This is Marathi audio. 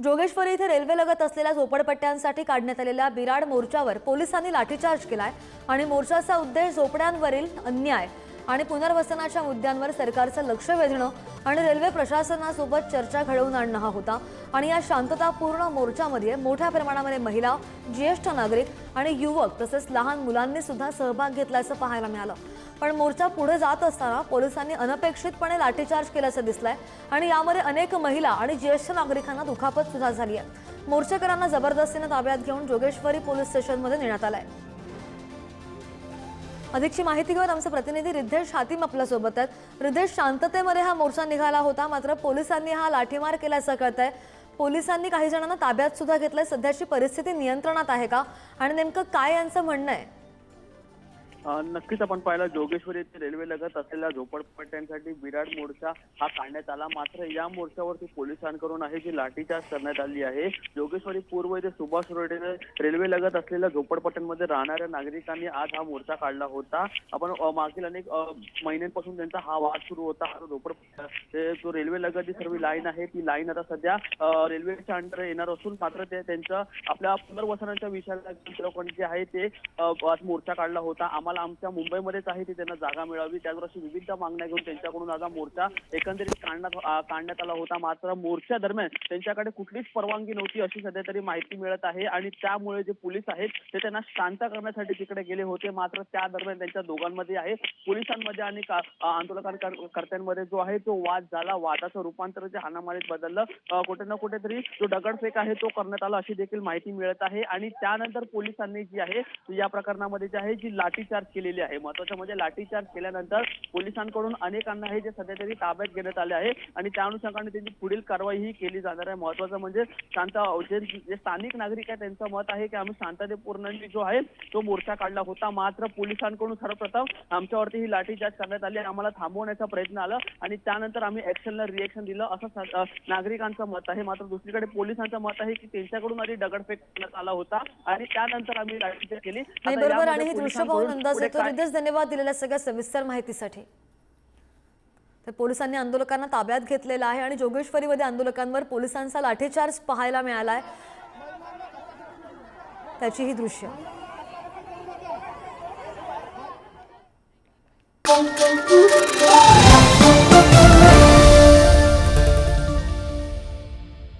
जोगेश्वरी इथे रेल्वे लगत असलेल्या झोपडपट्ट्यांसाठी काढण्यात आलेल्या बिराड मोर्चावर पोलिसांनी लाठीचार्ज केलाय आणि मोर्चाचा उद्देश झोपड्यांवरील अन्याय. आणि पुनर्वसनाच्या मुद्द्यांवर सरकारचं लक्ष वेधणं आणि रेल्वे प्रशासनासोबत चर्चा घडवून आणणं हा होता. आणि या शांततापूर्ण मोर्चामध्ये मोठ्या प्रमाणामध्ये महिला ज्येष्ठ नागरिक आणि युवक तसेच लहान मुलांनी सुद्धा सहभाग घेतल्याचं पाहायला मिळालं. पण मोर्चा पुढे जात असताना पोलिसांनी अनपेक्षितपणे लाठीचार्ज केल्याचं दिसलंय आणि यामध्ये अनेक महिला आणि ज्येष्ठ नागरिकांना दुखापत सुद्धा झाली आहे मोर्चेकरांना जबरदस्तीनं ताब्यात घेऊन जोगेश्वरी पोलीस स्टेशनमध्ये नेण्यात आलंय. अधिकची माहिती घेऊन आमचे प्रतिनिधी रिद्धेश हातीम आपल्यासोबत आहेत. रिद्धेश शांततेमध्ये हा मोर्चा निघाला होता मात्र पोलिसांनी हा लाठीमार केल्याचं आहे पोलिसांनी काही जणांना ताब्यात सुद्धा घेतलंय. सध्याची परिस्थिती नियंत्रणात आहे का? आणि नेमकं काय यांचं म्हणणं आहे? नक्कीच आपण पाहिलं जोगेश्वरी येथे रेल्वे लगत असलेल्या झोपडपट्ट्यांसाठी विराट मोर्चा हा काढण्यात आला. मात्र या मोर्चावरती पोलिसांकडून आहे जी लाठीचार्ज करण्यात आली आहे. जोगेश्वरी पूर्व येथे सुभाष रोड रेल्वे लगत असलेल्या झोपडपट्ट्यांमध्ये राहणाऱ्या नागरिकांनी आज हा मोर्चा काढला होता. आपण मागील अनेक महिन्यांपासून त्यांचा हा वाद सुरू होता. हा झोपड जो रेल्वे लगत जी सर्व लाईन आहे. ती लाईन आता सध्या रेल्वेच्या अंडर येणार असून मात्र ते त्यांचं आपल्या पुनर्वसनाच्या विषयाला लोकांनी जे आहे ते आज मोर्चा काढला होता. आम्हाला आमच्या मुंबईमध्येच आहे ती त्यांना जागा मिळावी. त्याचबरोबर अशी विविध मागण्या घेऊन त्यांच्याकडून आज मोर्चा एकंदरीत काढण्यात काढण्यात आला होता. मात्र मोर्चा दरम्यान त्यांच्याकडे कुठलीच परवानगी नव्हती अशी सध्या तरी माहिती मिळत आहे. आणि त्यामुळे जे पोलीस आहेत ते त्यांना शांत करण्यासाठी तिकडे गेले होते. मात्र त्या दरम्यान त्यांच्या दोघांमध्ये आहे. पोलिसांमध्ये आणि आंदोलनकर्त्यांमध्ये जो आहे तो वाद झाला. वादाचं रूपांतर जे हाणामारीत बदललं कुठे ना कुठेतरी जो दगडफेक आहे तो करण्यात आला अशी देखील माहिती मिळत आहे. आणि त्यानंतर पोलिसांनी जी आहे या प्रकरणामध्ये जे आहे जी लाठीचार्ज केलेली आहे. महत्वाचं म्हणजे लाठीचार्ज केल्यानंतर पोलिसांकडून अनेकांना हे जे सध्या तरी ताब्यात घेण्यात आले आहे आणि त्या अनुषंगाने त्यांची पुढील कारवाई ही केली जाणार आहे. महत्वाचं म्हणजे शांत जे स्थानिक नागरिक आहे त्यांचं मत आहे की आम्ही शांततेपूर्ण जो आहे तो मोर्चा काढला होता. मात्र पोलिसांकडून सर्वप्रथम आमच्यावरती ही लाठीचार्ज करण्यात आली आम्हाला थांबवण्याचा प्रयत्न आला आणि त्यानंतर आम्ही ऍक्शनला रिएक्शन दिलं असं नागरिकांचं मत आहे. मात्र दुसरीकडे पोलिसांचं मत आहे की त्यांच्याकडून आधी दगडफेक करण्यात आला होता आणि त्यानंतर आम्ही लाठीचार्ज केली. ही अंदाज येतो रिद्धेश धन्यवाद दिलेल्या सगळ्या सविस्तर माहितीसाठी. तर पोलिसांनी आंदोलकांना ताब्यात घेतलेलं आहे आणि जोगेश्वरीमध्ये आंदोलकांवर पोलिसांचा लाठीचार्ज पाहायला मिळालाय. त्याची ही दृश्य. Thank you.